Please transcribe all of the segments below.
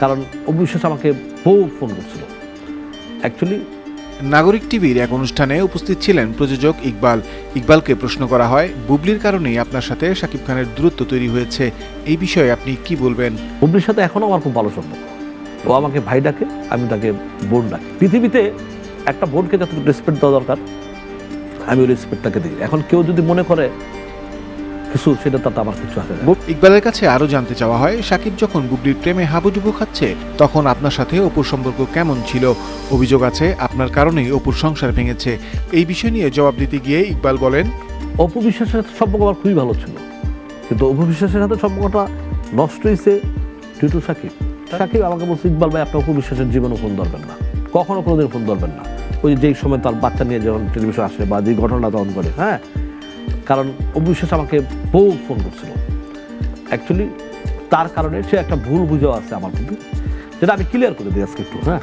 কারণ অবিশ্বাস আমাকে বহু ফোন করছিল। অ্যাকচুয়ালি নাগরিক টিভির এক অনুষ্ঠানে উপস্থিত ছিলেন প্রযোজক ইকবাল। ইকবালকে প্রশ্ন করা হয় বুবলির কারণেই আপনার সাথে শাকিব খানের দূরত্ব তৈরি হয়েছে এই বিষয়ে আপনি কি বলবেন? বুবলির সাথে এখনও আমার খুব ভালো সম্পর্ক। ও আমাকে ভাই ডাকে আমি তাকে বোন ডাকি। পৃথিবীতে একটা বোনকে যতটুকু রেসপেক্ট দেওয়া দরকার আমি ওই রেসপেক্টটাকে দিই। এখন কেউ যদি মনে করে কিছু সেটা তাতে আমার কিছু আসে না। ইকবালের কাছে আরও জানতে চাওয়া হয় সাকিব যখন বুবলির প্রেমে হাবুডুবু খাচ্ছে তখন আপনার সাথে অপুর সম্পর্ক কেমন ছিল? অভিযোগ আছে আপনার কারণেই অপুর সংসার ভেঙেছে। এই বিষয় নিয়ে জবাব দিতে গিয়ে ইকবাল বলেন অপু বিশ্বাসের সাথে সম্পর্ক আমার খুবই ভালো ছিল। কিন্তু অপু বিশ্বাসের সাথে সম্পর্কটা নষ্ট হয়েছে ডিউ টু সাকিব। সাকিব আমাকে বলছে ইকবাল ভাই আপনি অপু বিশ্বাসের জীবনে ফোন ধরবেন না। কখনো কোনোদিন ফোন ধরবেন না। ওই যে যেই সময় তার বাচ্চা নিয়ে যখন টেলিভিশন আসে বা যে ঘটনাটা তখন করে হ্যাঁ? কারণ অবিশ্বাস আমাকে বহু ফোন করছিল। অ্যাকচুয়ালি তার কারণে সে একটা ভুল বুঝেও আছে আমার প্রতি। যেটা আমি ক্লিয়ার করে দিই আজকে একটু হ্যাঁ?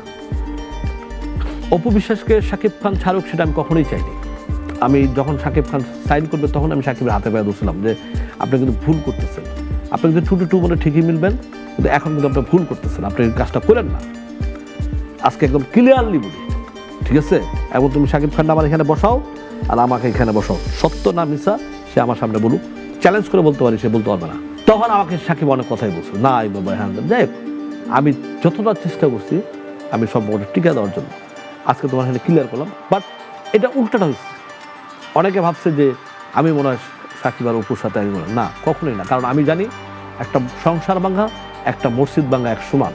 অপু বিশ্বাসকে শাকিব খান ছাড়ুক সেটা আমি কখনোই চাইনি। আমি যখন শাকিব খান সাইন করবে, তখন আমি শাকিবের হাতে পায়ে ধরছিলাম যে, আপনি কিন্তু ভুল করতেছেন। আপনি কিন্তু টু টু টু বলে ঠিকই মিলবেন, কিন্তু এখন কিন্তু আপনি ভুল করতেছেন। আপনি কাজটা করেন না। আজকে একদম ক্লিয়ারলি বলি, ঠিক আছে? এবং তুমি শাকিব খান আমার এখানে বসাও। আর আমাকে এখানে বসাও সত্য না মিশা সে আমার সামনে বলুক। চ্যালেঞ্জ করে বলতে পারি, সে বলতে পারবে না। তখন আমাকে সাকিব অনেক কথাই বলছে। না, এই বাবা হ্যাঁ যাই আমি যতটা চেষ্টা করছি, আমি সম্পর্কটা টিকা দেওয়ার জন্য। আজকে তোমার এখানে ক্লিয়ার করলাম। বাট এটা উল্টাটা হয়েছে। অনেকে ভাবছে যে আমি মনে হয় সাকিব আর অপুর সাথে আমি না, কখনোই না। কারণ আমি জানি একটা সংসার ভাঙা একটা মসজিদ ভাঙা এক সমান।